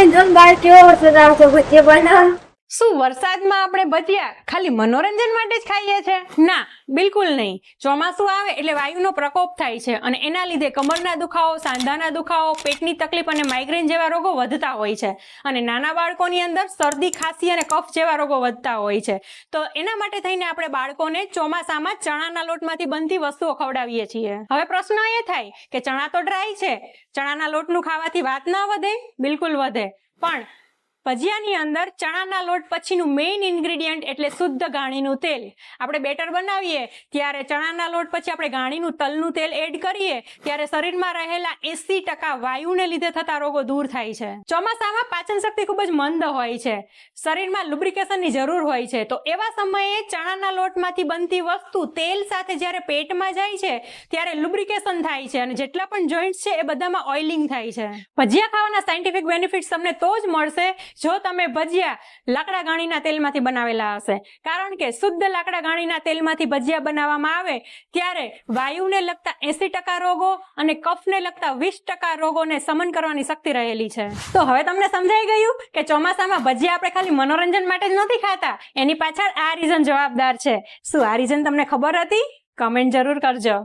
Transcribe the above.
Mummy John બાર કેવો વરસાદ આવશે ભજીયા બનાવ શું વરસાદમાં આપણે ભજીયા ખાલી મનોરંજન માટે જ ખાઈએ છે? ના, બિલકુલ નહીં. ચોમાસું આવે એટલે વાયુનો પ્રકોપ થાય છે અને એના લીધે કમરના દુખાવો, સાંધાના દુખાવો, પેટની તકલીફ અને માઇગ્રેન જેવા રોગો વધતા હોય છે. અને નાના બાળકોની અંદર શરદી, ખાંસી અને કફ જેવા રોગો વધતા હોય છે. તો એના માટે થઈને આપણે બાળકોને ચોમાસામાં ચણાના લોટમાંથી બનતી વસ્તુઓ ખવડાવીએ છીએ. હવે પ્રશ્ન એ થાય કે ચણા તો ડ્રાય છે. ચણાના લોટનું ખાવાથી વાત ના વધે? બિલકુલ વધે. પણ ભજીયાની અંદર ચણાના લોટ પછીનું મેઇન ઇન્ગ્રેડિયન્ટ એટલે શુદ્ધ ઘાણીનું તેલ. આપણે બેટર બનાવીએ, ત્યારે ચણાના લોટ પછી આપણે ગાણીનું તલનું તેલ એડ કરીએ, ત્યારે શરીરમાં રહેલા એસી ટકા વાયુને લીધે થતા રોગો દૂર થાય છે. ચોમાસામાં પાચન શક્તિ ખૂબ જ મંદ હોય છે. શરીરમાં લુબ્રિકેશનની જરૂર હોય છે. તો એવા સમયે ચણાના લોટમાંથી બનતી વસ્તુ તેલ સાથે જ્યારે પેટમાં જાય છે, ત્યારે લુબ્રિકેશન થાય છે અને જેટલા પણ જોઈન્ટ્સ છે એ બધામાં ઓઇલિંગ થાય છે. ભજીયા ખાવાના સાયન્ટિફિક બેનિફિટ્સ તમને તો જ મળશે જો તમે ભજીયા લાકડા ગાણીના તેલમાંથી બનાવેલા હશે, કારણ કે શુદ્ધ લાકડા ગાણીના તેલમાંથી ભજીયા બનાવવામાં આવે, ત્યારે વાયુને લગતા એસી ટકા રોગો અને કફને લગતા વીસ ટકા રોગોને સમન કરવાની શક્તિ રહેલી છે. તો હવે તમને સમજાઈ ગયું કે ચોમાસામાં ભજીયા આપણે ખાલી મનોરંજન માટે જ નથી ખાતા? એની પાછળ આ રીઝન જવાબદાર છે. શું આ રીઝન તમને ખબર હતી? કમેન્ટ જરૂર કરજો.